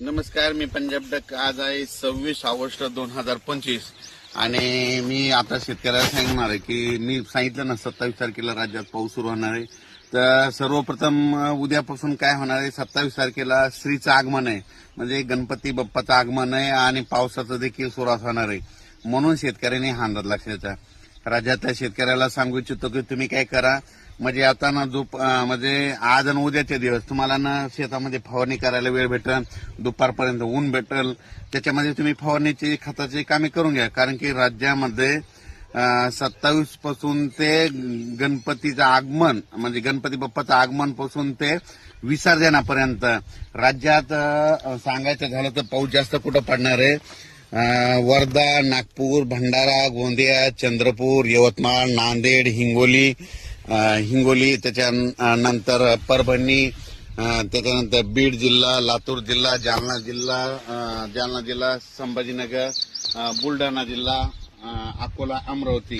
नमस्कार मी पंजाब डक. आज आहे सव्वीस ऑगस्ट दोन हजार पंचवीस. आणि मी आता शेतकऱ्याला सांगणार आहे की मी सांगितलं ना सत्तावीस तारखेला राज्यात पाऊस सुरू होणार आहे. तर सर्वप्रथम उद्यापासून काय होणार आहे? सत्तावीस तारखेला श्रीचं आगमन आहे. म्हणजे गणपती बाप्पाचं आगमन आहे आणि पावसाचं देखील सुरुवात होणार आहे. म्हणून शेतकऱ्यांनी हा अंदाज लक्षाचा राज्यातल्या शेतकऱ्याला सांगू इच्छितो की तुम्ही काय करा म्हणजे आता ना दुप म्हणजे आज आणि उद्याचे दिवस. तुम्हाला ना शेतामध्ये फवारणी करायला वेळ भेटल दुपारपर्यंत ऊन भेटल. त्याच्यामध्ये तुम्ही फवारणीची खताची कामे करून घ्या. कारण की राज्यामध्ये सत्तावीसपासून ते गणपतीचं आगमन म्हणजे गणपती बाप्पाचं आगमनपासून ते विसर्जनापर्यंत. राज्यात सांगायचं झालं तर पाऊस जास्त कुठं पडणार आहे? वर्धा नागपूर भंडारा गोंदिया चंद्रपूर यवतमाळ नांदेड हिंगोली हिंगोली त्याच्यानंतर परभणी त्याच्यानंतर बीड जिल्हा लातूर जिल्हा जालना जिल्हा जालना जिल्हा संभाजीनगर बुलढाणा जिल्हा अकोला अमरावती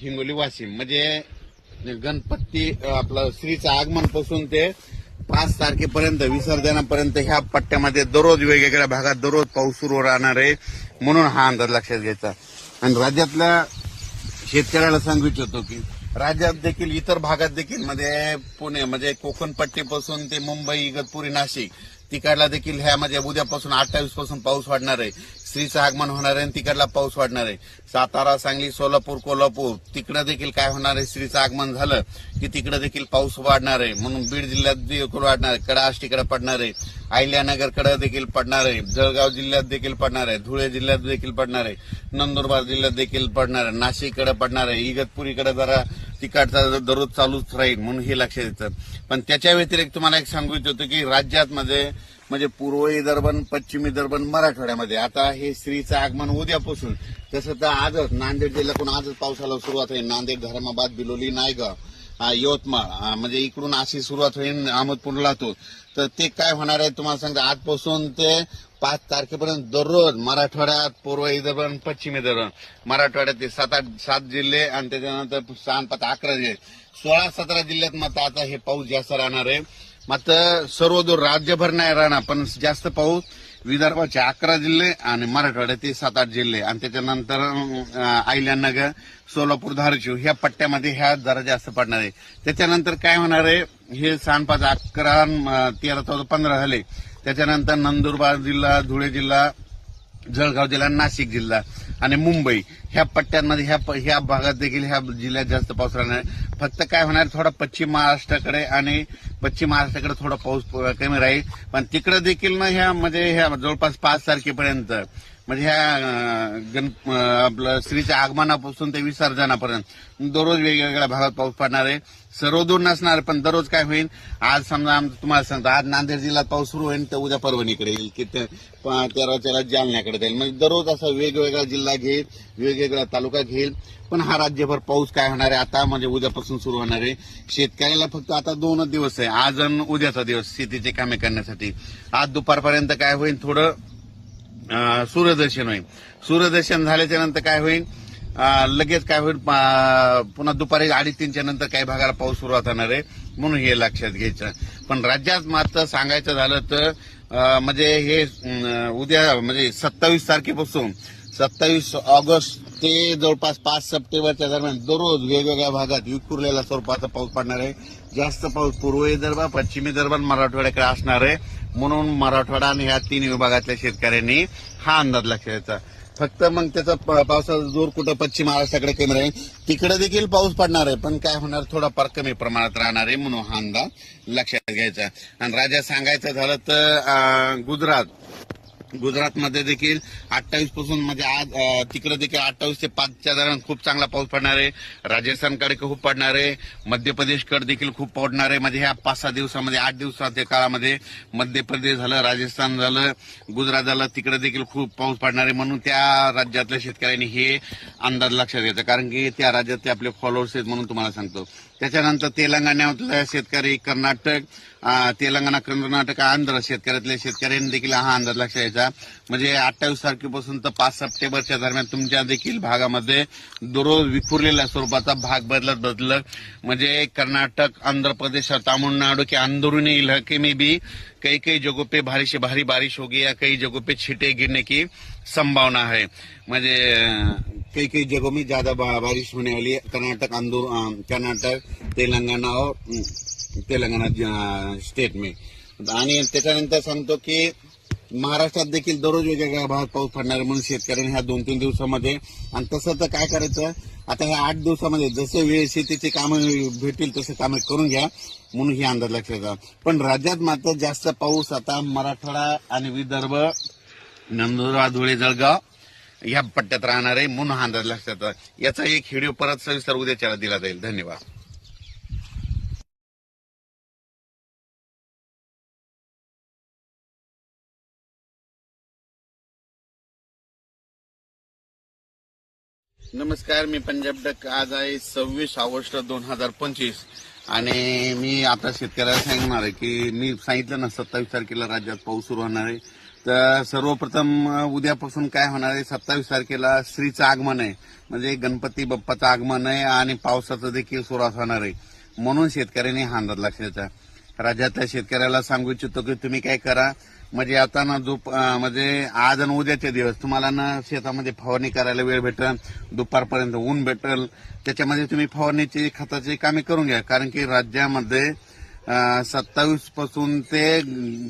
हिंगोली वाशिम. म्हणजे गणपती आपलं श्रीचं आगमनपासून ते पाच तारखेपर्यंत विसर्जनापर्यंत ह्या पट्ट्यामध्ये दररोज वेगवेगळ्या भागात दररोज पाऊस सुरू राहणार आहे म्हणून हा अंदाज लक्षात घ्यायचा. आणि राज्यातल्या शेतकऱ्याला सांगू इच्छितो की राज्यात देखील इतर भागात देखील म्हणजे पुणे म्हणजे कोकण पट्टीपासून ते मुंबई इगतपुरी नाशिक तिकडला देखील ह्या म्हणजे उद्यापासून अठ्ठावीसपासून पाऊस वाढणार आहे. श्रीचं आगमन होणार आहे आणि तिकडला पाऊस वाढणार आहे. सातारा सांगली सोलापूर कोल्हापूर तिकडं देखील काय होणार आहे? श्रीचं आगमन झालं की तिकडं देखील पाऊस वाढणार आहे. म्हणून बीड जिल्ह्यात देखील वाढणार आहे. कडा आष्टीकडे पडणार आहे. अहिल्यानगरकडे देखील पडणार आहे. जळगाव जिल्ह्यात देखील पडणार आहे. धुळे जिल्ह्यात देखील पडणार आहे. नंदुरबार जिल्ह्यात देखील पडणार आहे. नाशिककडे पडणार आहे. इगतपुरीकडे जरा तिकडचा दररोज चालूच राहील म्हणून हे लक्षात येतं. पण त्याच्या व्यतिरिक्त तुम्हाला एक सांगू इच्छितो की राज्यात मध्ये म्हणजे पूर्व विदर्भन पश्चिम विदर्भन मराठवाड्यामध्ये. आता हे श्रीचं आगमन उद्यापासून. तसं तर आजच नांदेड जिल्ह्यातून आजच पावसाला सुरुवात होईल. नांदेड धर्माबाद बिलोली नायगाव यवतमाळ म्हणजे इकडून अशी सुरुवात होईल अहमदपूरला तो. तर ते काय होणार आहे तुम्हाला सांगतो. आजपासून ते पाच तारखेपर्यंत दररोज मराठवाड्यात पूर्व विदर्भ पश्चिम विदर्भ मराठवाड्यात ते सात आठ सात जिल्हे आणि त्याच्यानंतर सहा पाच अकरा जिल्हे. सोळा सतरा जिल्ह्यात मात्र आता हे पाऊस जास्त राहणार आहे. मात्र सर्व दूर राज्यभर नाही राहणार पण जास्त पाऊस विदर्भाचे अकरा जिल्हे आणि मराठवाड्याचे सात आठ जिल्हे. आणि त्याच्यानंतर आयल्यानगर सोलापूर धाराशिव ह्या पट्ट्यामध्ये ह्या जरा जास्त पडणार आहे. त्याच्यानंतर काय होणार आहे? हे सहा पाच अकरा तेरा चौदा पंधरा झाले. त्याच्यानंतर नंदुरबार जिल्हा धुळे जिल्हा जळगाव जिल्हा नाशिक जिल्हा आणि मुंबई. ह्या पट्ट्यांमध्ये ह्या प- ह्या भागात देखील ह्या जिल्ह्यात जास्त पाऊस राहणार आहे. फक्त काय होणार थोडा पश्चिम महाराष्ट्राकडे आणि पश्चिम महाराष्ट्राकडे थोडा पाऊस कमी राहील पण तिकडे देखील ना ह्या म्हणजे ह्या जवळपास पाच तारखेपर्यंत म्हणजे ह्या गण आपलं श्रीच्या आगमनापासून ते विसर्जनापर्यंत दररोज वेगवेगळ्या भागात पाऊस पडणार आहे सर्वदूर नसणार पण दररोज काय होईल आज समजा तुम्हाला सांगतो आज नांदेड जिल्ह्यात पाऊस सुरू होईल तर उद्या परभणीकडे येईल की ते तेरा तेरा जालन्याकडे जाईल. म्हणजे दररोज असा वेगवेगळा जिल्हा घेईल वेगवेगळा तालुका घेईल पण हा राज्यभर पाऊस काय होणार आहे? आता म्हणजे उद्यापासून सुरू होणार आहे. शेतकऱ्याला फक्त आता दोनच दिवस आहे. आज आणि उद्याचा दिवस शेतीचे कामे करण्यासाठी. आज दुपारपर्यंत काय होईल थोडं सूर्यदर्शन होईल. सूर्यदर्शन झाल्याच्यानंतर काय होईल लगेच काय होईल पुन्हा दुपारी अडीच तीनच्या नंतर काही भागाला पाऊस सुरुवात होणार आहे म्हणून हे लक्षात घ्यायचं. पण राज्यात मात्र सांगायचं झालं तर म्हणजे हे उद्या म्हणजे सत्तावीस तारखेपासून सत्तावीस ऑगस्ट ते जवळपास पाच सप्टेंबरच्या दरम्यान दररोज वेगवेगळ्या भागात विखुरलेल्या स्वरूपाचा पाऊस पडणार आहे. जास्त पाऊस पूर्व विदर्भ पश्चिम विदर्भ मराठवाड्याकडे असणार आहे. म्हणून मराठवाडा आणि ह्या तीन विभागातल्या शेतकऱ्यांनी हा अंदाज लक्षात घ्यायचा फक्त मग त्याचा पावसाचा जोर कुठं पश्चिम महाराष्ट्राकडे कमी राहील तिकडे देखील पाऊस पडणार आहे. पण काय होणार? थोडा फार कमी प्रमाणात राहणार आहे म्हणून हा अंदाज लक्षात घ्यायचा. आणि राजा सांगायचं झालं तर गुजरात. गुजरातमध्ये देखील अठ्ठावीसपासून म्हणजे आज तिकडे देखील अठ्ठावीस ते पाचच्या दरम्यान खूप चांगला पाऊस पडणार आहे. राजस्थानकडे खूप पडणार आहे. मध्य प्रदेशकडे देखील खूप पडणार आहे. म्हणजे ह्या पाच सहा दिवसामध्ये आठ दिवसाच्या काळामध्ये मध्य प्रदेश झालं राजस्थान झालं गुजरात झालं तिकडे देखील खूप पाऊस पडणार आहे. म्हणून त्या राज्यातल्या शेतकऱ्यांनी हे अंदाज लक्षात घ्यायचा. कारण की त्या राज्यात ते आपले फॉलोअर्स आहेत म्हणून तुम्हाला सांगतो. त्याच्यानंतर तेलंगणातल्या शेतकरी कर्नाटक तेलंगणा कर्नाटक आंध्र शेतकऱ्यातल्या शेतकऱ्यांनी देखील हा अंदाज लक्षात द्यायचा म्हणजे अठ्ठावीस तारखेपासून तर पाच सप्टेंबरच्या दरम्यान तुमच्या देखील भागामध्ये दररोज विखुरलेल्या स्वरूपाचा भाग बदलत बदलत म्हणजे कर्नाटक आंध्र प्रदेश और तमिलनाडु के अंदरूनी इलाके में भी कई कई जगहों पे भारी से भारी बारिश होगी या कई जगहों पे छींटे गिरने की संभावना है. म्हणजे कई कई जगहों में ज्यादा बा- बारिश होने वाली है। कर्नाटक अंदर कर्नाटक तेलंगाना और अं, तेलंगाना स्टेट में। आणि त्याच्यानंतर सांगतो की महाराष्ट्रात देखील दररोज वेगवेगळ्या हो भागात पाऊस पडणार म्हणून शेतकऱ्यांनी ह्या दोन तीन दिवसामध्ये आणि तसं तर काय करायचं आता ह्या आठ दिवसामध्ये जसं वेळ शेतीची कामं भेटतील तसं कामं करून घ्या म्हणून ही अंदाज लक्षात घ्या पण राज्यात मात्र जास्त पाऊस आता मराठवाडा आणि विदर्भ नंदुरबार धुळे जळगाव या पट्ट्यात राहणार आहे म्हणून हा अंदाज लक्षात याचा एक व्हिडिओ परत सविस्तर उद्याच्याला दिला जाईल. धन्यवाद. नमस्कार मी पंजाब डक. आज आहे सव्वीस ऑगस्ट दोन हजार पंचवीस. आणि मी आता शेतकऱ्याला सांगणार आहे की मी सांगितलं ना सत्तावीस तारखेला राज्यात पाऊस सुरू होणार आहे. तर सर्वप्रथम उद्यापासून काय होणार आहे? सत्तावीस तारखेला श्रीचं आगमन आहे. म्हणजे गणपती बाप्पाचं आगमन आहे आणि पावसाचं देखील सुरुवात होणार आहे. म्हणून शेतकऱ्यांनी हा अंदाज लक्षात राज्यातल्या शेतकऱ्याला सांगू इच्छितो की तुम्ही काय करा? म्हणजे आता ना दुप म्हणजे आज आणि उद्याचे दिवस. तुम्हाला ना शेतामध्ये फवारणी करायला वेळ भेटल दुपारपर्यंत ऊन भेटल. त्याच्यामध्ये तुम्ही फवारणीची खताची कामे करून घ्या. कारण की राज्यामध्ये सत्तावीसपासून ते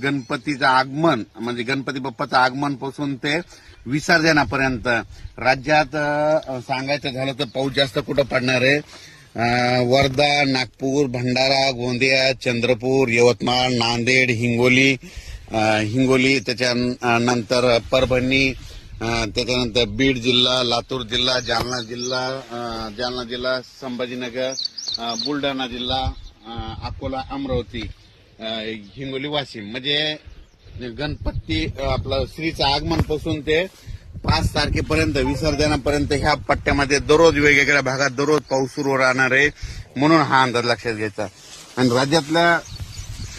गणपतीचं आगमन म्हणजे गणपती बाप्पाचं आगमनपासून ते विसर्जनापर्यंत. राज्यात सांगायचं झालं तर पाऊस जास्त कुठं पडणार आहे? वर्धा नागपूर भंडारा गोंदिया चंद्रपूर यवतमाळ नांदेड हिंगोली हिंगोली त्याच्यानंतर परभणी त्याच्यानंतर बीड जिल्हा लातूर जिल्हा जालना जिल्हा जालना जिल्हा संभाजीनगर बुलढाणा जिल्हा अकोला अमरावती हिंगोली वाशिम. म्हणजे गणपती आपलं श्रीचं आगमनपासून ते पाच तारखेपर्यंत विसर्जनापर्यंत ह्या पट्ट्यामध्ये दररोज वेगवेगळ्या भागात दररोज पाऊस सुरू राहणार आहे म्हणून हा अंदाज लक्षात घ्यायचा. आणि राज्यातल्या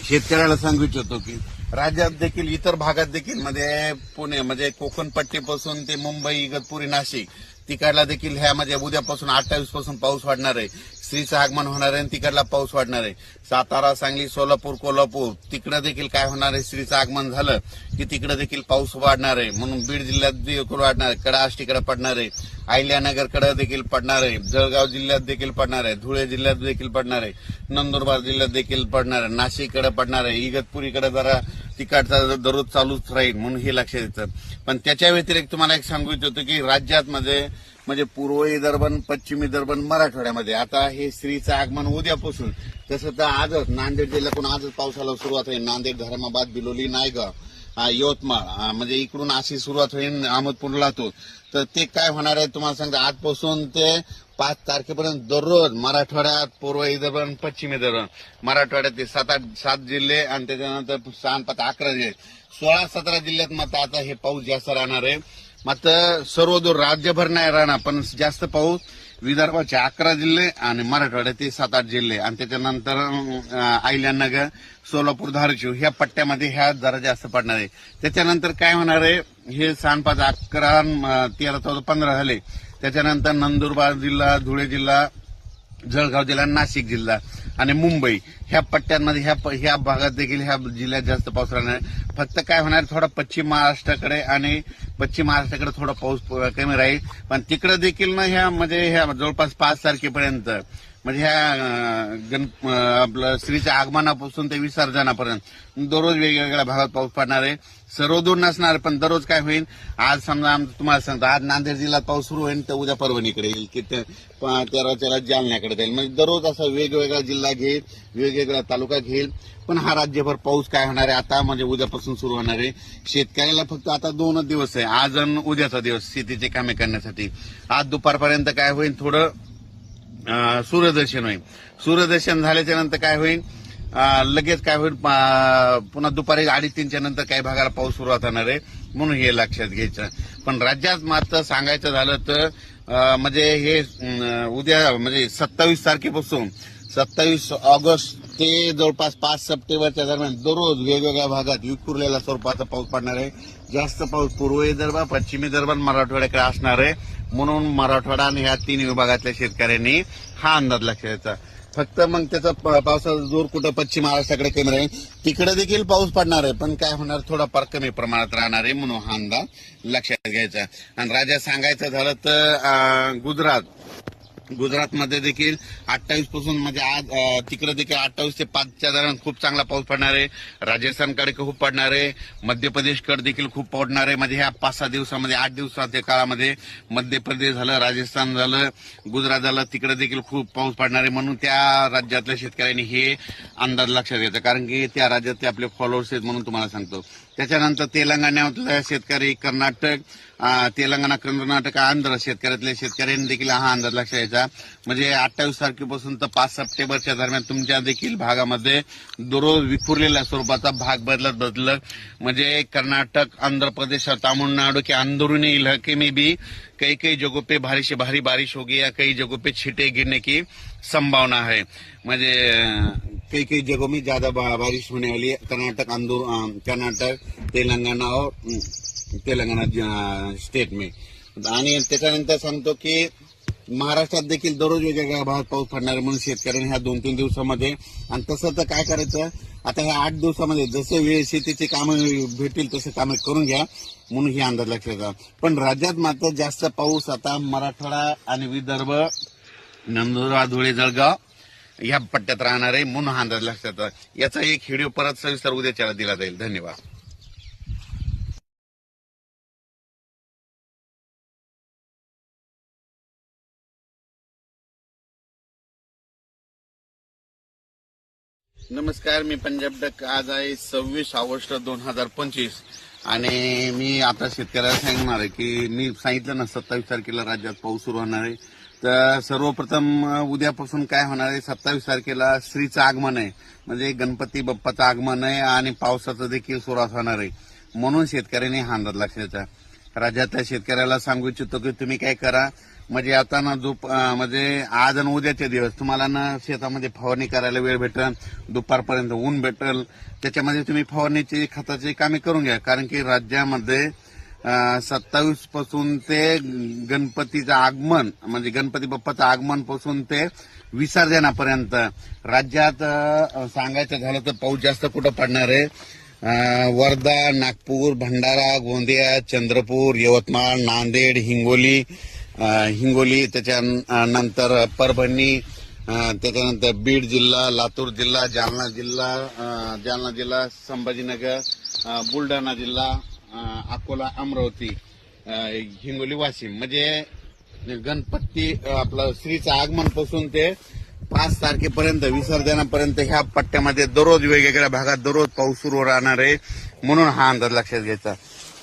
शेतकऱ्याला सांगू इच्छितो की राज्यात देखील इतर भागात देखील म्हणजे पुणे म्हणजे कोकण पट्टीपासून ते मुंबई इगतपुरी नाशिक तिकडला देखील ह्यामध्ये म्हणजे उद्यापासून अठ्ठावीसपासून पाऊस वाढणार आहे. श्रीचं आगमन होणार आहे आणि तिकडला पाऊस वाढणार आहे. सातारा सांगली सोलापूर कोल्हापूर तिकडं देखील काय होणार आहे? श्रीचं आगमन झालं की तिकडं देखील पाऊस वाढणार आहे. म्हणून बीड जिल्ह्यात देखील वाढणार आहे. कडा आष्टीकडे पडणार आहे. अहिल्यानगरकडे देखील पडणार आहे. जळगाव जिल्ह्यात देखील पडणार आहे. धुळे जिल्ह्यात देखील पडणार आहे. नंदुरबार जिल्ह्यात देखील पडणार आहे. नाशिककडे पडणार आहे. इगतपुरीकडे जरा तिकडचा दररोज चालूच राहील. म्हणून हे लक्षात येतं पण त्याच्या व्यतिरिक्त तुम्हाला एक सांगू इच्छितो की राज्यात मध्ये म्हणजे पूर्व विदर्भन पश्चिम विदर्भन मराठवाड्यामध्ये. आता हे श्रीचं आगमन उद्यापासून. तसं तर आजच नांदेड जिल्ह्यातून आजच पावसाला सुरुवात होईल. नांदेड धर्माबाद बिलोली नायगाव यवतमाळ म्हणजे इकडून अशी सुरुवात होईल अहमदपूरला तो तर ते काय होणार आहे तुम्हाला सांगतो. आजपासून ते पाच तारखेपर्यंत दररोज मराठवाड्यात पूर्व विदर्भ पश्चिम विदर्भ मराठवाड्यात ते सात आठ सात जिल्हे आणि त्याच्यानंतर सहा पाच अकरा जिल्हे. सोळा सतरा जिल्ह्यात मात्र आता हे पाऊस जास्त राहणार आहे. मात्र सर्व दूर राज्यभर नाही राहणार पण जास्त पाऊस विदर्भाचे अकरा जिल्हे आणि मराठवाड्याचे सात आठ जिल्हे. आणि त्याच्यानंतर आयल्यानगर सोलापूर धारशिव ह्या पट्ट्यामध्ये ह्या जरा जास्त पडणार आहे. त्याच्यानंतर काय होणार आहे? हे सांडपाच अकरा तेरा चौदा पंधरा झाले. त्याच्यानंतर नंदुरबार जिल्हा धुळे जिल्हा जळगाव जिल्हा नाशिक जिल्हा. आणि मुंबई. ह्या पट्ट्यांमध्ये ह्या ह्या भागात देखील ह्या जिल्ह्यात जास्त पाऊस राहणार फक्त काय होणार थोडा पश्चिम महाराष्ट्राकडे आणि पश्चिम महाराष्ट्राकडे थोडा पाऊस कमी राहील. पण तिकडे देखील ना ह्या म्हणजे ह्या जवळपास पाच तारखेपर्यंत म्हणजे ह्या अं, गण आपलं श्रीच्या आगमनापासून ते विसर्जनापर्यंत. दररोज वेगवेगळ्या भागात पाऊस पडणार आहे. सर्व दूर नसणार पण दररोज काय होईल? आज समजा आम- तुम्हाला सांगतो आज नांदेड जिल्ह्यात पाऊस सुरू होईल तर उद्या परभणीकडे येईल की तेरा तेरा जालन्याकडे जाईल. म्हणजे दररोज असा वेगवेगळा जिल्हा घेईल वेगवेगळा तालुका घेईल पण हा राज्यभर पाऊस काय होणार आहे? आता म्हणजे उद्यापासून सुरू होणार आहे. शेतकऱ्याला फक्त आता दोनच दिवस आहे. आज आणि उद्याचा दिवस शेतीचे कामे करण्यासाठी. आज दुपारपर्यंत काय होईल? थोडं सूर्यदर्शन होईल. सूर्यदर्शन झाल्याच्यानंतर काय होईल? लगेच काय होईल? पुन्हा दुपारी अडीच तीनच्या नंतर काही भागाला पाऊस सुरुवात होणार आहे. म्हणून हे लक्षात घ्यायचं. पण राज्यात मात्र सांगायचं झालं तर म्हणजे हे उद्या म्हणजे सत्तावीस तारखेपासून सत्तावीस ऑगस्ट ते जवळपास पाच सप्टेंबरच्या दरम्यान दररोज वेगवेगळ्या भागात विखुरलेला स्वरूपाचा पाऊस पडणार आहे. जास्त पाऊस पूर्व विदर्भ पश्चिमी विदर्भात मराठवाड्याकडे असणार आहे. म्हणून मराठवाडा आणि ह्या तीन विभागातल्या शेतकऱ्यांनी हा अंदाज लक्षात घ्यायचा फक्त मग त्याचा पावसाचा जोर कुठं पश्चिम महाराष्ट्राकडे कमी राहील तिकडे देखील पाऊस पडणार आहे पण काय होणार थोडाफार कमी प्रमाणात राहणार आहे म्हणून हा अंदाज लक्षात घ्यायचा. आणि राजा सांगायचं झालं तर गुजरात. गुजरातमध्ये देखील अठ्ठावीसपासून म्हणजे आज तिकडे देखील अठ्ठावीस ते पाचच्या दरम्यान खूप चांगला पाऊस पडणार आहे. राजस्थानकडे खूप पडणार आहे. मध्य प्रदेशकडे देखील खूप पडणार आहे. म्हणजे ह्या पाच सहा दिवसामध्ये आठ दिवसाच्या काळामध्ये मध्य प्रदेश झालं राजस्थान झालं गुजरात झालं तिकडे देखील खूप पाऊस पडणार आहे. म्हणून त्या राज्यातल्या शेतकऱ्यांनी हे अंदाज लक्षात घ्यायचा. कारण की त्या राज्यातले आपले फॉलोअर्स आहेत म्हणून तुम्हाला सांगतो. त्याच्यानंतर तेलंगणातल्या शेतकरी कर्नाटक तेलंगणा कर्नाटक आंध्र शेतकऱ्यातल्या शेतकऱ्यांनी देखील हा अंदाज लक्षात घ्यायचा. म्हणजे अठ्ठावीस तारखेपासून तर पाच सप्टेंबरच्या दरम्यान तुमच्या दररोज विखुरलेल्या स्वरूपाचा भाग बदलत बदलत म्हणजे कर्नाटक आंध्र प्रदेश और तमिलनाडु के अंदरूनी इलाके में भी कई कई जगहों पे भारी से भारी बारिश होगी या कई जगहों पे छींटे गिरने की संभावना है. अं, कई कई जगहों में ज़्यादा बारिश होने वाली है. कर्नाटक कर्नाटक तेलंगाना और तेलंगणा स्टेटमेंट आणि त्याच्यानंतर सांगतो की महाराष्ट्रात देखील दररोज वेगवेगळ्या भागात पाऊस पडणार म्हणून शेतकऱ्यांनी ह्या दोन तीन दिवसामध्ये आणि तसं तर काय करायचं आता ह्या आठ दिवसामध्ये जसं वेळ शेतीची कामं भेटतील तसे कामं करून घ्या म्हणून ही अंदाज लक्षात घ्या पण राज्यात मात्र जास्त पाऊस आता मराठवाडा आणि विदर्भ नंदुरबार धुळे जळगाव या पट्ट्यात राहणार आहे म्हणून हा अंदाज लक्षात याचा एक व्हिडिओ परत सविस्तर उद्याच्याला दिला जाईल. धन्यवाद. नमस्कार मी पंजाब डक. आज आहे सव्वीस ऑगस्ट दोन हजार पंचवीस. आणि मी आता शेतकऱ्याला सांगणार आहे की मी सांगितलं ना सत्तावीस तारखेला राज्यात पाऊस सुरू होणार आहे. तर सर्वप्रथम उद्यापासून काय होणार आहे? सत्तावीस तारखेला श्रीचं आगमन आहे. म्हणजे गणपती बाप्पाचं आगमन आहे आणि पावसाचं देखील सुरुवात होणार आहे. म्हणून शेतकऱ्यांनी हा अंदाज लक्षात राज्यातल्या शेतकऱ्याला सांगू इच्छितो की तुम्ही काय करा म्हणजे आता ना दुप म्हणजे आज आणि उद्याचे दिवस. तुम्हाला ना शेतामध्ये फवारणी करायला वेळ भेटल दुपारपर्यंत ऊन भेटल. त्याच्यामध्ये तुम्ही फवारणीची खताची कामे करून घ्या. कारण की राज्यामध्ये सत्तावीसपासून ते गणपतीचं आगमन म्हणजे गणपती बाप्पाचं आगमनपासून ते विसर्जनापर्यंत. राज्यात सांगायचं झालं तर पाऊस जास्त कुठं पडणार आहे? वर्धा नागपूर भंडारा गोंदिया चंद्रपूर यवतमाळ नांदेड हिंगोली हिंगोली त्याच्यानंतर परभणी त्याच्यानंतर बीड जिल्हा लातूर जिल्हा जालना जिल्हा जालना जिल्हा संभाजीनगर बुलढाणा जिल्हा अकोला अमरावती हिंगोली वाशिम. म्हणजे गणपती आपलं श्रीचं आगमनपासून ते पाच तारखेपर्यंत विसर्जनापर्यंत ह्या पट्ट्यामध्ये दररोज वेगवेगळ्या भागात दररोज पाऊस सुरू राहणार आहे म्हणून हा अंदाज लक्षात घ्यायचा.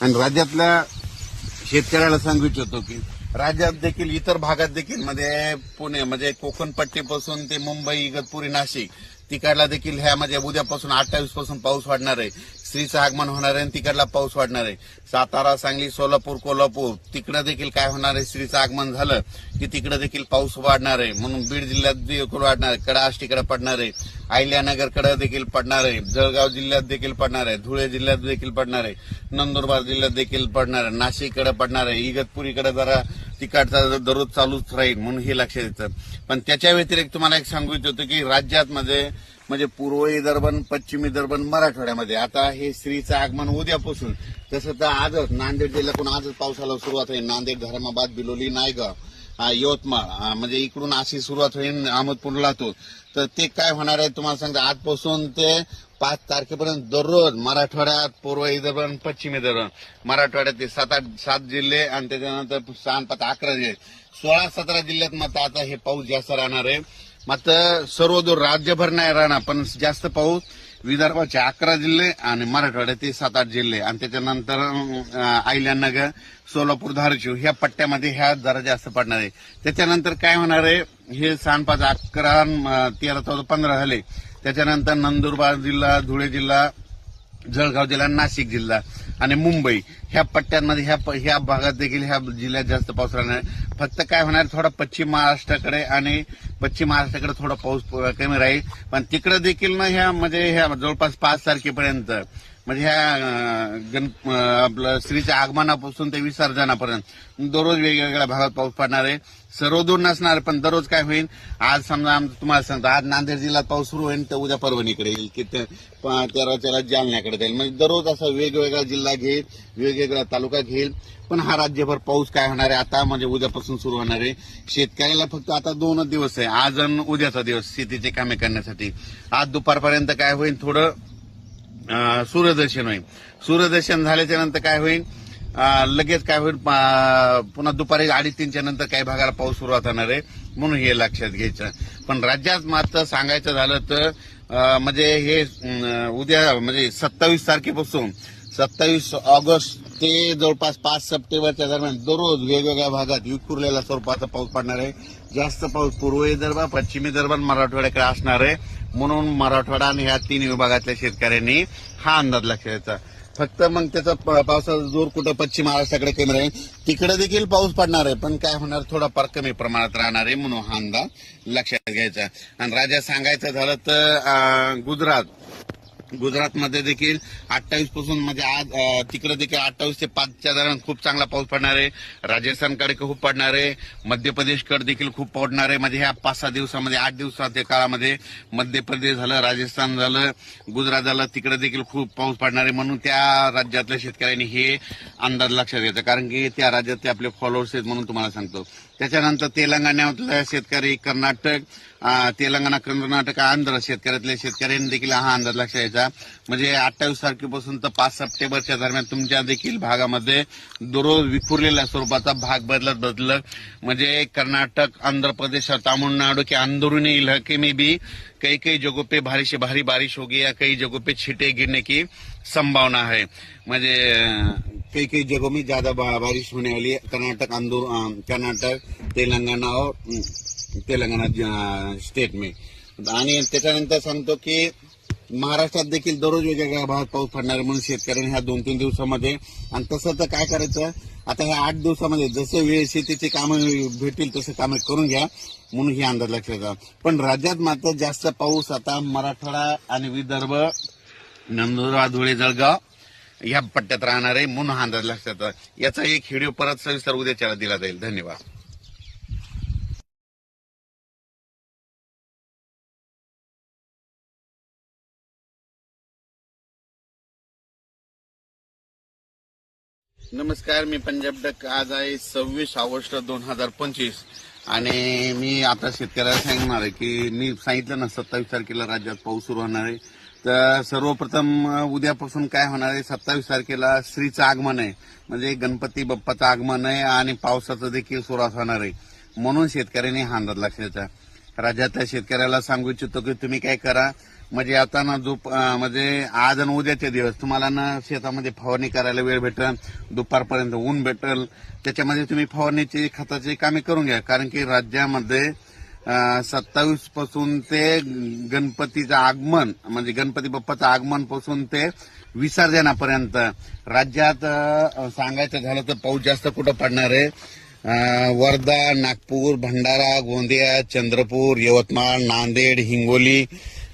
आणि राज्यातल्या शेतकऱ्याला सांगू इच्छितो की राज्यात देखील इतर भागात देखील मध्ये पुणे म्हणजे कोकण पट्टीपासून ते मुंबई इगतपुरी नाशिक तिकडला देखील ह्या म्हणजे उद्यापासून अठ्ठावीसपासून पाऊस वाढणार आहे. श्रीचं आगमन होणार आहे आणि तिकडला पाऊस वाढणार आहे. सातारा सांगली सोलापूर कोल्हापूर तिकडं देखील काय होणार आहे? श्रीचं आगमन झालं की तिकडे देखील पाऊस वाढणार आहे. म्हणून बीड जिल्ह्यात देखील वाढणार आहे. कडा आष्टीकडे पडणार आहे. अहिल्यानगरकडे देखील पडणार आहे. जळगाव जिल्ह्यात देखील पडणार आहे. धुळे जिल्ह्यात देखील पडणार आहे. नंदुरबार जिल्ह्यात देखील पडणार आहे. नाशिककडे पडणार आहे. इगतपुरीकडे जरा तिकडचा दररोज चालूच राहील म्हणून हे लक्षात येतं पण त्याच्या व्यतिरिक्त तुम्हाला एक सांगू इच्छितो की राज्यात मध्ये म्हणजे पूर्व विदर्भन पश्चिम विदर्भन मराठवाड्यामध्ये. आता हे श्रीचं आगमन उद्यापासून. तसं तर आजच नांदेड जिल्ह्यातून आजच पावसाला सुरुवात होईल. नांदेड धर्माबाद बिलोली नायगाव यवतमाळ म्हणजे इकडून अशी सुरुवात होईल अहमदपूर लातूर तर ते काय होणार आहे तुम्हाला सांगतो. आजपासून ते पाच तारखेपर्यंत दररोज मराठवाड्यात पूर्व विदर्भ पश्चिम विदर्भ मराठवाड्यात ते सात आठ सात जिल्हे आणि त्याच्यानंतर सहा पाच अकरा जिल्हे. सोळा सतरा जिल्ह्यात मात्र आता हे पाऊस जास्त राहणार आहे. मात्र सर्व दूर राज्यभर नाही राहणार पण जास्त पाऊस विदर्भाचे अकरा जिल्हे आणि मराठवाड्याचे सात आठ जिल्हे. आणि त्याच्यानंतर अं, सोलापूर धाराशिव ह्या पट्ट्यामध्ये ह्या जरा जास्त पडणार आहे. त्याच्यानंतर काय होणार आहे? हे सहा पाच अकरा तेरा चौदा पंधरा झाले त्याच्यानंतर नंदुरबार जिल्हा धुळे जिल्हा जळगाव जिल्हा नाशिक जिल्हा आणि मुंबई. ह्या पट्ट्यांमध्ये ह्या प- ह्या भागात देखील ह्या जिल्ह्यात जास्त पाऊस राहणार फक्त काय होणार थोडा पश्चिम महाराष्ट्राकडे आणि पश्चिम महाराष्ट्राकडे थोडा पाऊस कमी राहील. पण तिकडे देखील ना ह्या म्हणजे ह्या जवळपास पाच तारखेपर्यंत म्हणजे ह्या गण आपलं श्रीच्या आगमनापासून ते विसर्जनापर्यंत दररोज वेगवेगळ्या भागात पाऊस पडणार आहे. सर्वदूर नसणार पण दररोज काय होईल? आज समजा तुम्हाला सांगतो आज नांदेड जिल्ह्यात पाऊस सुरू होईल तर उद्या परभणीकडे येईल की ते त्याला जालन्याकडे जाईल. म्हणजे दररोज असा वेगवेगळा जिल्हा घेईल वेगवेगळा तालुका घेईल पण हा राज्यभर पाऊस काय होणार आहे? आता म्हणजे उद्यापासून सुरू होणार आहे. शेतकऱ्याला फक्त आता दोनच दिवस आहे. आज आणि उद्याचा दिवस शेतीचे कामे करण्यासाठी. आज दुपारपर्यंत काय होईल? थोडं सूर्यदर्शन होईल. सूर्यदर्शन झाल्याच्यानंतर काय होईल? लगेच काय होईल पुन्हा दुपारी अडीच तीनच्या नंतर काही भागाला पाऊस सुरुवात होणार आहे म्हणून हे लक्षात घ्यायचं. पण राज्यात मात्र सांगायचं झालं तर म्हणजे हे उद्या म्हणजे सत्तावीस तारखेपासून सत्तावीस ऑगस्ट ते जवळपास पाच सप्टेंबरच्या दरम्यान दररोज वेगवेगळ्या भागात विखुरलेल्या स्वरूपाचा पाऊस पडणार आहे. जास्त पाऊस पूर्व विदर्भ पश्चिमी विदर्भ मराठवाड्याकडे असणार आहे. म्हणून मराठवाडा आणि ह्या तीन विभागातल्या शेतकऱ्यांनी हा अंदाज लक्षात घ्यायचा. फक्त मग त्याचा पावसाचा जोर कुठं पश्चिम महाराष्ट्राकडे कमी राहील तिकडे देखील पाऊस पडणार आहे. पण काय होणार? थोडा फार कमी प्रमाणात राहणार आहे म्हणून हा अंदाज लक्षात घ्यायचा. आणि राज्यात सांगायचं झालं तर गुजरात. गुजरातमध्ये देखील अठ्ठावीसपासून म्हणजे आज तिकडे देखील अठ्ठावीस ते पाचच्या दरम्यान खूप चांगला पाऊस पडणार आहे. राजस्थानकडे खूप पडणार आहे. मध्य प्रदेशकडे देखील खूप पडणार आहे. म्हणजे ह्या पाच सहा दिवसामध्ये आठ दिवसाच्या काळामध्ये मध्य प्रदेश झालं राजस्थान झालं गुजरात झालं तिकडे देखील खूप पाऊस पडणार आहे. म्हणून त्या राज्यातल्या शेतकऱ्यांनी हे अंदाज लक्षात घ्यायचा. कारण की त्या राज्यातले आपले फॉलोअर्स आहेत म्हणून तुम्हाला सांगतो. त्याच्यानंतर तेलंगणातल्या शेतकरी कर्नाटक तेलंगणा कर्नाटक आंध्र शेतकऱ्यातल्या शेतकऱ्यांनी देखील हा अंदाज लक्षात घ्यायचा. म्हणजे अठ्ठावीस तारखेपासून तर पाच सप्टेंबरच्या दरम्यान तुमच्या देखील भागामध्ये दररोज विखुरलेल्या स्वरूपाचा भाग बदलत बदलत म्हणजे कर्नाटक आंध्र प्रदेश और तमिलनाडु के अंदरूनी इलाके में भी कई कई जगहों पे भारी से भारी बारिश होगी या कई जगहों पे छींटे गिरने की संभावना है. म्हणजे कई कई जगहों में ज्यादा बा- बारिश होने वाली है। कर्नाटक अंदर कर्नाटक तेलंगाना और अं, तेलंगाना स्टेट में। आणि त्याच्यानंतर सांगतो की महाराष्ट्रात देखील दररोज वेगवेगळ्या भागात पाऊस पडणार म्हणून शेतकऱ्यांनी ह्या दोन तीन दिवसामध्ये आणि तसं तर काय करायचं आता ह्या आठ दिवसामध्ये जसं वेळ शेतीचे कामं भेटतील तसं कामं करून घ्या म्हणून ही अंदाज लक्षात घ्या पण राज्यात मात्र जास्त पाऊस आता मराठवाडा आणि विदर्भ नंदुरबार धुळे जळगाव या पट्ट्यात राहणार आहे म्हणून हा अंदाज लक्षात याचा एक व्हिडिओ परत सविस्तर उद्याच्याला दिला जाईल. धन्यवाद. नमस्कार मी पंजाब डक. आज आहे सव्वीस ऑगस्ट दोन हजार पंचवीस. आणि मी आता शेतकऱ्याला सांगणार आहे की मी सांगितलं ना सत्तावीस तारखेला राज्यात पाऊस सुरू होणार आहे. तर सर्वप्रथम उद्यापासून काय होणार आहे? सत्तावीस तारखेला श्रीचं आगमन आहे. म्हणजे गणपती बाप्पाचं आगमन आहे आणि पावसाचं देखील सुरुवात होणार आहे. म्हणून शेतकऱ्यांनी हा अंदाज लक्षात राज्यातल्या शेतकऱ्याला सांगू इच्छितो की तुम्ही काय करा? म्हणजे आता ना जो म्हणजे आज आणि उद्याचे दिवस. तुम्हाला ना शेतामध्ये फवारणी करायला वेळ भेटल दुपारपर्यंत ऊन भेटल. त्याच्यामध्ये तुम्ही फवारणीची खताची कामे करून घ्या. कारण की राज्यामध्ये सत्तावीसपासून ते गणपतीचं आगमन म्हणजे गणपती बाप्पाचं आगमनपासून ते विसर्जनापर्यंत. राज्यात सांगायचं झालं तर पाऊस जास्त कुठं पडणार आहे? वर्धा नागपूर भंडारा गोंदिया चंद्रपूर यवतमाळ नांदेड हिंगोली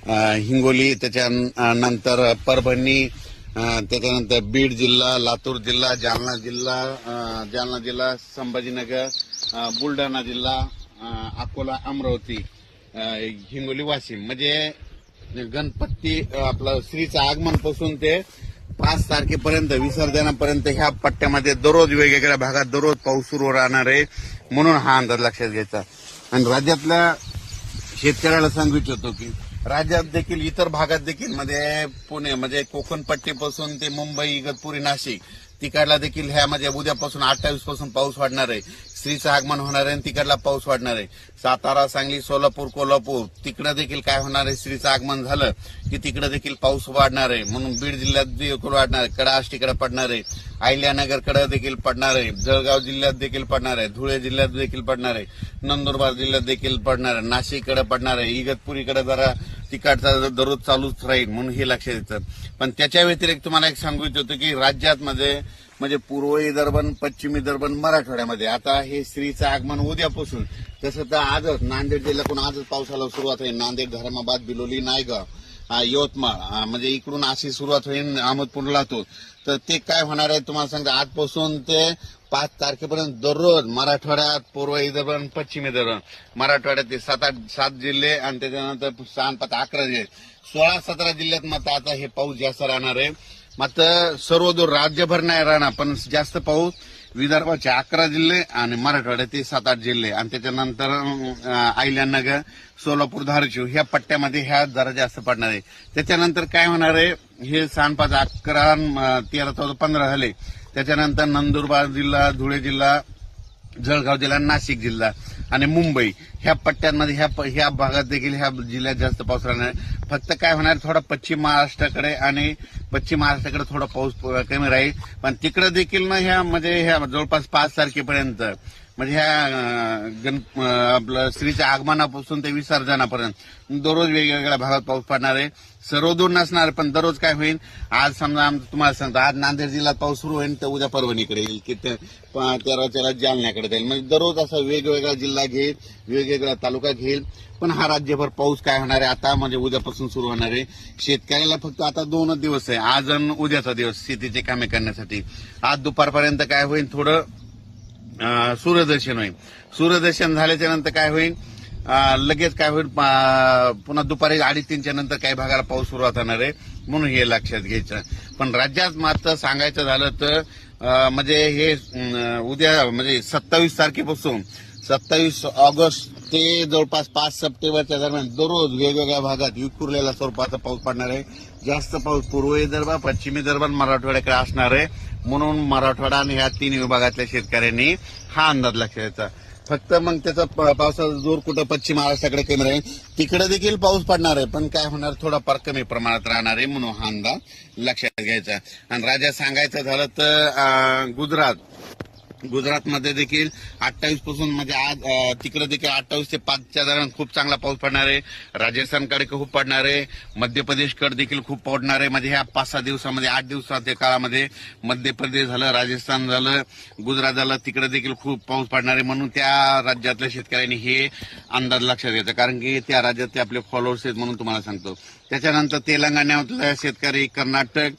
हिंगोली त्याच्यानंतर परभणी त्याच्यानंतर बीड जिल्हा लातूर जिल्हा जालना जिल्हा जालना जिल्हा संभाजीनगर बुलढाणा जिल्हा अकोला अमरावती हिंगोली वाशिम. म्हणजे गणपती आपलं श्रीचं आगमनपासून ते पाच तारखेपर्यंत विसर्जनापर्यंत ह्या पट्ट्यामध्ये दररोज वेगवेगळ्या भागात दररोज पाऊस सुरू राहणार आहे म्हणून हा अंदाज लक्षात घ्यायचा. आणि राज्यातल्या शेतकऱ्याला सांगू इच्छितो की राज्यात देखील इतर भागात देखील म्हणजे पुणे म्हणजे कोकण पट्टीपासून ते मुंबई इगतपुरी नाशिक तिकडला देखील ह्या म्हणजे उद्यापासून अठ्ठावीसपासून पाऊस वाढणार आहे. श्रीचं आगमन होणार आहे आणि तिकडला पाऊस वाढणार आहे. सातारा सांगली सोलापूर कोल्हापूर तिकडं देखील काय होणार आहे? श्रीचं आगमन झालं की तिकडं देखील पाऊस वाढणार आहे. म्हणून बीड जिल्ह्यात देखील वाढणार आहे. कडा आष्टीकडे पडणार आहे. अहिल्यानगरकडे देखील पडणार आहे. जळगाव जिल्ह्यात देखील पडणार आहे. धुळे जिल्ह्यात देखील पडणार आहे. नंदुरबार जिल्ह्यात देखील पडणार आहे. नाशिककडे पडणार आहे. इगतपुरीकडे जरा तिकडचा दररोज चालूच राहील म्हणून हे लक्षात येतं. पण त्याच्या व्यतिरिक्त तुम्हाला एक सांगू इच्छितो की राज्यात मध्ये म्हणजे पूर्व विदर्भन पश्चिम विदर्भन मराठवाड्यामध्ये. आता हे श्रीचं आगमन उद्यापासून. तसं तर आजच नांदेड जिल्ह्यातून आजच पावसाला सुरुवात होईल. नांदेड धर्माबाद बिलोली नायगाव यवतमाळ म्हणजे इकडून अशी सुरुवात होईल अहमदपूरला तो तर ते काय होणार आहे तुम्हाला सांगतो. आजपासून ते पाच तारखेपर्यंत दररोज मराठवाड्यात पूर्व विदर्भ पश्चिम विदर्भ मराठवाड्यात ते सात आठ सात जिल्हे आणि त्याच्यानंतर सहा पाच अकरा जिल्हे. सोळा सतरा जिल्ह्यात मात्र आता हे पाऊस जास्त राहणार आहे. मात्र सर्वदूर राज्यभर नाही राहणार पण जास्त पाऊस विदर्भाचे अकरा जिल्हे आणि मराठवाड्याचे सात आठ जिल्हे. आणि त्याच्यानंतर आयल्यानगर सोलापूर धारशिव ह्या पट्ट्यामध्ये ह्या जरा जास्त पडणार आहे. त्याच्यानंतर काय होणार आहे? हे सांडपाच अकरा तेरा चौदा पंधरा झाले. त्याच्यानंतर नंदुरबार जिल्हा धुळे जिल्हा जळगाव जिल्हा नाशिक जिल्हा. आणि मुंबई. ह्या पट्ट्यांमध्ये ह्या ह्या भागात देखील ह्या जिल्ह्यात जास्त पाऊस राहणार फक्त काय होणार थोडा पश्चिम महाराष्ट्राकडे आणि पश्चिम महाराष्ट्राकडे थोडा पाऊस कमी राहील. पण तिकडे देखील ना ह्या म्हणजे ह्या जवळपास पाच तारखेपर्यंत म्हणजे ह्या गण आपलं स्त्रीच्या आगमनापासून ते विसर्जनापर्यंत. दररोज वेगवेगळ्या भागात पाऊस पडणार आहे. सर्व दूर नसणार पण दररोज काय होईल? आज समजा आम- तुम्हाला सांगतो आज नांदेड जिल्ह्यात पाऊस सुरू होईल तर उद्या परभणीकडे येईल की तेरा तेरा जालन्याकडे जाईल. म्हणजे दररोज असा वेगवेगळा जिल्हा घेईल वेगवेगळा तालुका घेईल पण हा राज्यभर पाऊस काय होणार आहे? आता म्हणजे उद्यापासून सुरू होणार आहे. शेतकऱ्याला फक्त आता दोनच दिवस आहे. आज आणि उद्याचा दिवस शेतीचे कामे करण्यासाठी. आज दुपारपर्यंत काय होईल? थोडं सूर्यदर्शन होईल. सूर्यदर्शन झाल्याच्यानंतर काय होईल? लगेच काय होईल? पुन्हा दुपारी अडीच तीनच्या नंतर काही भागाला पाऊस सुरुवात होणार आहे. म्हणून हे लक्षात घ्यायचं. पण राज्यात मात्र सांगायचं झालं तर म्हणजे हे उद्या म्हणजे सत्तावीस तारखेपासून सत्तावीस ऑगस्ट ते जवळपास पाच सप्टेंबरच्या दरम्यान दररोज वेगवेगळ्या भागात विखुरलेल्या स्वरूपाचा पाऊस पडणार आहे. जास्त पाऊस पूर्व विदर्भ पश्चिम विदर्भ मराठवाड्याकडे असणार आहे. म्हणून मराठवाडा आणि ह्या तीन विभागातल्या शेतकऱ्यांनी हा अंदाज लक्षात घ्यायचा फक्त मग त्याचा पावसाचा जोर कुठं पश्चिम महाराष्ट्राकडे कमी राहील तिकडे देखील पाऊस पडणार आहे पण काय होणार थोडाफार कमी प्रमाणात राहणार आहे म्हणून हा अंदाज लक्षात घ्यायचा. आणि राजा सांगायचं झालं तर गुजरात. गुजरातमध्ये देखील अठ्ठावीसपासून म्हणजे आज तिकडे देखील अठ्ठावीस ते पाचच्या दरम्यान खूप चांगला पाऊस पडणार आहे. राजस्थानकडे खूप पडणार आहे. मध्य प्रदेशकडे देखील खूप पडणार आहे. म्हणजे ह्या पाच सहा दिवसामध्ये आठ दिवसाच्या काळामध्ये मध्य प्रदेश झालं राजस्थान झालं गुजरात झालं तिकडे देखील खूप पाऊस पडणार आहे. म्हणून त्या राज्यातल्या शेतकऱ्यांनी हे अंदाज लक्षात घ्यायचा. कारण की त्या राज्यातले आपले फॉलोअर्स आहेत म्हणून तुम्हाला सांगतो. त्याच्यानंतर तेलंगणातल्या शेतकरी कर्नाटक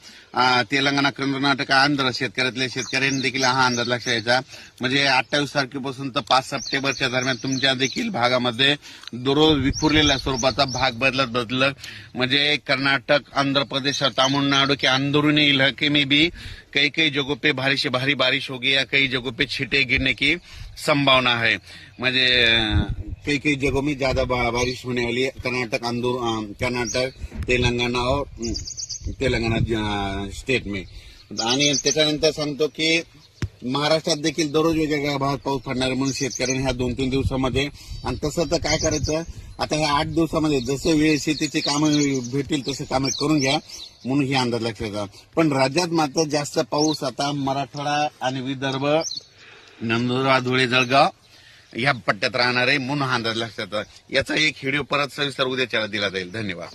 तेलंगणा कर्नाटक आंध्र शेतकऱ्यातल्या शेतकऱ्यांनी देखील हा अंदाज लक्षात द्यायचा म्हणजे अठ्ठावीस तारखेपासून तर पाच सप्टेंबरच्या दरम्यान तुमच्या देखील भागामध्ये दररोज विखुरलेल्या स्वरूपाचा भाग बदलत बदलत म्हणजे कर्नाटक आंध्र प्रदेश और तमिलनाडु के अंदरूनी इलाके में भी कई कई जगहों पे भारी से भारी बारिश होगी या कई जगहों पे छींटे गिरने की संभावना है. म्हणजे कई कई जगहों में ज्यादा बा- बारिश होने वाली है। कर्नाटक आंदोर कर्नाटक तेलंगाना और अं, तेलंगाना स्टेट में। आणि त्याच्यानंतर सांगतो की महाराष्ट्रात देखील दररोज वेगवेगळ्या भागात पाऊस पडणार म्हणून शेतकऱ्यांनी ह्या दोन तीन दिवसामध्ये आणि तसं तर काय करायचं आता ह्या आठ दिवसामध्ये जसं वेळ शेतीची कामं भेटतील तसे कामं करून घ्या म्हणून ही अंदाज लक्षात घ्या पण राज्यात मात्र जास्त पाऊस आता मराठवाडा आणि विदर्भ नंदुरबार धुळे जळगाव या पट्ट्यात राहणार आहे म्हणून हा अंदाज लक्षात याचा एक व्हिडिओ परत सविस्तर उद्याच्याला दिला जाईल. धन्यवाद.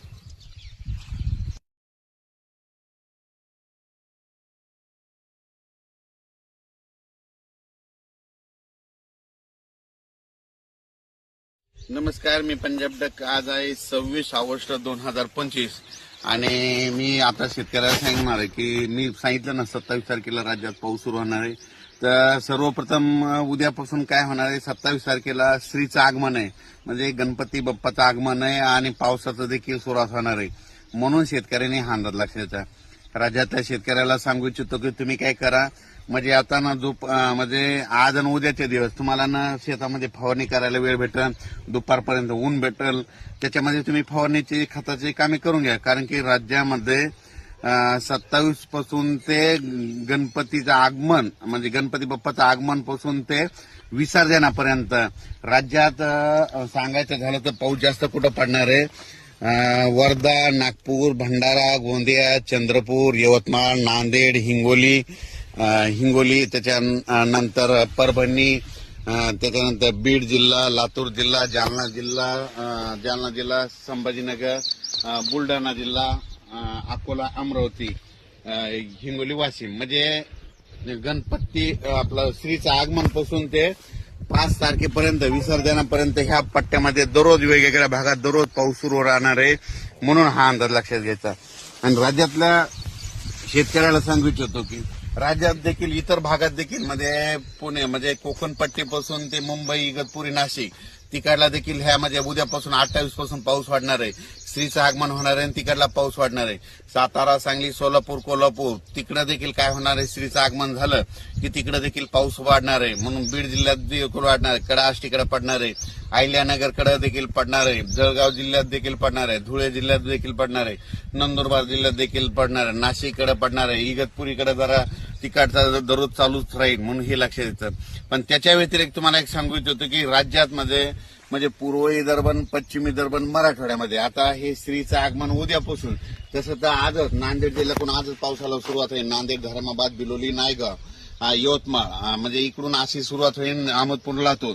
नमस्कार मी पंजाब डक. आज आहे सव्वीस ऑगस्ट दोन हजार पंचवीस. आणि मी आता शेतकऱ्याला सांगणार आहे की मी सांगितलं ना सत्तावीस तारखेला राज्यात पाऊस सुरू होणार आहे. तर सर्वप्रथम उद्यापासून काय होणार आहे? सत्तावीस तारखेला श्रीचं आगमन आहे. म्हणजे गणपती बाप्पाचं आगमन आहे आणि पावसाचं देखील सुरुवात होणार आहे. म्हणून शेतकऱ्यांनी हा अंदाज लक्षात राज्यातल्या शेतकऱ्याला सांगू इच्छितो की तुम्ही काय करा. म्हणजे आता ना जो म्हणजे आज आणि उद्याचे दिवस. तुम्हाला ना शेतामध्ये फवारणी करायला वेळ भेटेल दुपारपर्यंत ऊन भेटेल. त्याच्यामध्ये तुम्ही फवारणीची खताची कामे करून घ्या. कारण की राज्यामध्ये सत्तावीसपासून ते गणपतीचं आगमन म्हणजे गणपती बाप्पाचं आगमनपासून ते विसर्जनापर्यंत. राज्यात सांगायचं झालं तर पाऊस जास्त कुठं पडणार आहे? वर्धा नागपूर भंडारा गोंदिया चंद्रपूर यवतमाळ नांदेड हिंगोली हिंगोली त्याच्यानंतर परभणी त्याच्यानंतर बीड जिल्हा लातूर जिल्हा जालना जिल्हा जालना जिल्हा संभाजीनगर बुलढाणा जिल्हा अकोला अमरावती हिंगोली वाशिम. म्हणजे गणपती आपलं श्रीचं आगमनपासून ते पाच तारखेपर्यंत विसर्जनापर्यंत ह्या पट्ट्यामध्ये दररोज वेगवेगळ्या भागात दररोज पाऊस सुरू राहणार आहे म्हणून हा अंदाज लक्षात घ्यायचा. आणि राज्यातल्या शेतकऱ्याला सांगू इच्छितो की राज्यात देखील इतर भागात देखील म्हणजे पुणे म्हणजे कोकण पट्टीपासून ते मुंबई इगतपुरी नाशिक तिकडला देखील ह्या म्हणजे उद्यापासून अठ्ठावीसपासून पाऊस वाढणार आहे. श्रीचं आगमन होणार आहे आणि तिकडला पाऊस वाढणार आहे. सातारा सांगली सोलापूर कोल्हापूर तिकडं देखील काय होणार आहे? श्रीचं आगमन झालं की तिकडे देखील पाऊस वाढणार आहे. म्हणून बीड जिल्ह्यात देखील वाढणार आहे. कडा आष्टीकडे पडणार आहे. अहिल्यानगरकडे देखील पडणार आहे. जळगाव जिल्ह्यात देखील पडणार आहे. धुळे जिल्ह्यात देखील पडणार आहे. नंदुरबार जिल्ह्यात देखील पडणार आहे. नाशिककडे पडणार आहे. इगतपुरीकडे जरा तिकडचा दररोज चालूच राहील म्हणून हे लक्षात येतं. पण त्याच्या व्यतिरिक्त तुम्हाला एक सांगू इच्छितो की राज्यात मध्ये म्हणजे पूर्व विदर्भन पश्चिम विदर्भन मराठवाड्यामध्ये आता हे श्रीचं आगमन उद्यापासून तसं तर आजच नांदेड जिल्ह्यातून आजच पावसाला सुरुवात होईल. नांदेड धर्माबाद बिलोली नायगाव यवतमाळ म्हणजे इकडून अशी सुरुवात होईल अहमदपूरला तो.